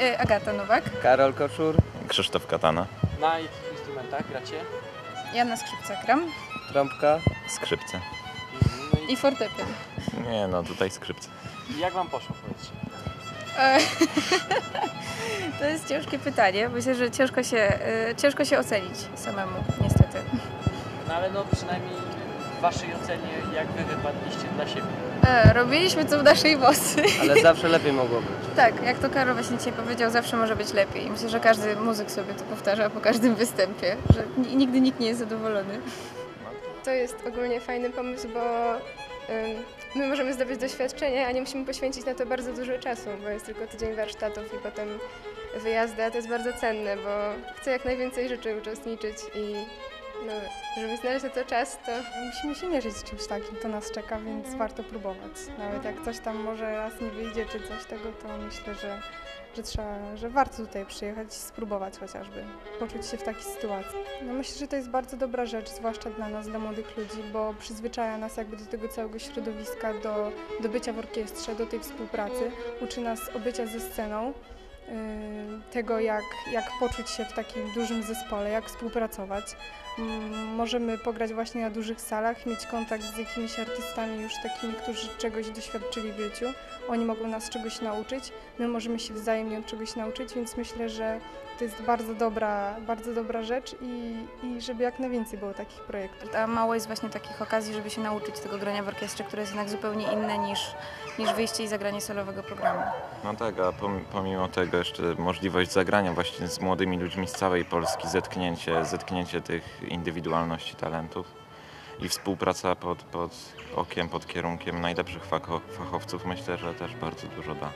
E, Agata Nowak. Karol Koczur, Krzysztof Katana. Na jakich instrumentach gracie? Ja na skrzypcach gram. trąbka. Skrzypce. No i I fortepian. Nie no, tutaj skrzypce. jak wam poszło, powiedzcie? E, To jest ciężkie pytanie. Myślę, że ciężko się, e, ciężko się ocenić samemu, niestety. No ale no przynajmniej waszej ocenie, jak wy wypadliście dla siebie. E, Robiliśmy co w naszej mocy. Ale zawsze lepiej mogło być. Tak, jak to Karol właśnie dzisiaj powiedział, zawsze może być lepiej. Myślę, że każdy muzyk sobie to powtarza po każdym występie, że ni- nigdy nikt nie jest zadowolony. To jest ogólnie fajny pomysł, bo my możemy zdobyć doświadczenie, a nie musimy poświęcić na to bardzo dużo czasu, bo jest tylko tydzień warsztatów i potem wyjazdy, a to jest bardzo cenne, bo chcę jak najwięcej rzeczy uczestniczyć i no, żeby znaleźć na to czas, to Musimy się mierzyć z czymś takim, to nas czeka, więc warto próbować. Nawet jak coś tam może raz nie wyjdzie czy coś tego, to myślę, że, że trzeba, że warto tutaj przyjechać i spróbować chociażby, poczuć się w takiej sytuacji. No myślę, że to jest bardzo dobra rzecz, zwłaszcza dla nas, dla młodych ludzi, bo przyzwyczaja nas jakby do tego całego środowiska, do, do bycia w orkiestrze, do tej współpracy, uczy nas obycia ze sceną, tego jak, jak poczuć się w takim dużym zespole, jak współpracować. Mm, Możemy pograć właśnie na dużych salach, mieć kontakt z jakimiś artystami już takimi, którzy czegoś doświadczyli w życiu. Oni mogą nas czegoś nauczyć, my możemy się wzajemnie od czegoś nauczyć, więc myślę, że to jest bardzo dobra, bardzo dobra rzecz i, i żeby jak najwięcej było takich projektów. A mało jest właśnie takich okazji, żeby się nauczyć tego grania w orkiestrze, które jest jednak zupełnie inne niż, niż wyjście i zagranie solowego programu. No tak, a pom- pomimo tego jeszcze możliwość zagrania właśnie z młodymi ludźmi z całej Polski, zetknięcie, zetknięcie tych indywidualności, talentów i współpraca pod, pod okiem, pod kierunkiem najlepszych facho- fachowców myślę, że też bardzo dużo da.